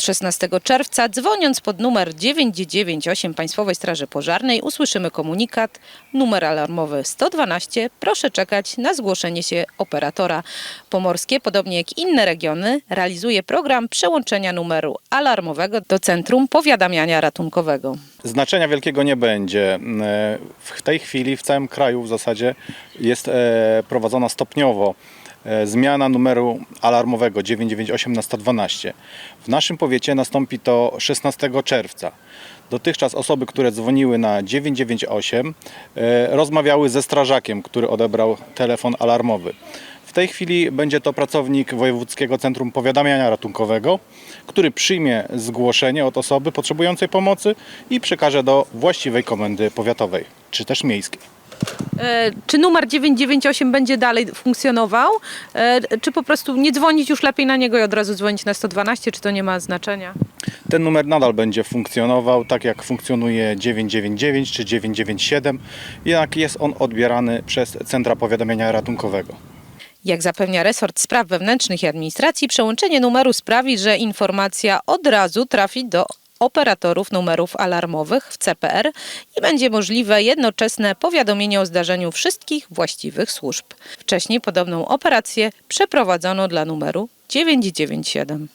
16 czerwca, dzwoniąc pod numer 998 Państwowej Straży Pożarnej, usłyszymy komunikat, numer alarmowy 112. Proszę czekać na zgłoszenie się operatora. Pomorskie, podobnie jak inne regiony, realizuje program przełączenia numeru alarmowego do Centrum Powiadamiania Ratunkowego. Znaczenia wielkiego nie będzie. E, W tej chwili w całym kraju w zasadzie jest e, prowadzona stopniowo zmiana numeru alarmowego 998 na 112. W naszym powiecie nastąpi to 16 czerwca. Dotychczas osoby, które dzwoniły na 998 e, rozmawiały ze strażakiem, który odebrał telefon alarmowy. W tej chwili będzie to pracownik Wojewódzkiego Centrum Powiadamiania Ratunkowego, który przyjmie zgłoszenie od osoby potrzebującej pomocy i przekaże do właściwej komendy powiatowej czy też miejskiej. E, Czy numer 998 będzie dalej funkcjonował? E, Czy po prostu nie dzwonić już lepiej na niego i od razu dzwonić na 112? Czy to nie ma znaczenia? Ten numer nadal będzie funkcjonował tak jak funkcjonuje 999 czy 997, jednak jest on odbierany przez Centra Powiadamiania Ratunkowego. Jak zapewnia resort spraw wewnętrznych i administracji, przełączenie numeru sprawi, że informacja od razu trafi do operatorów numerów alarmowych w CPR i będzie możliwe jednoczesne powiadomienie o zdarzeniu wszystkich właściwych służb. Wcześniej podobną operację przeprowadzono dla numeru 997.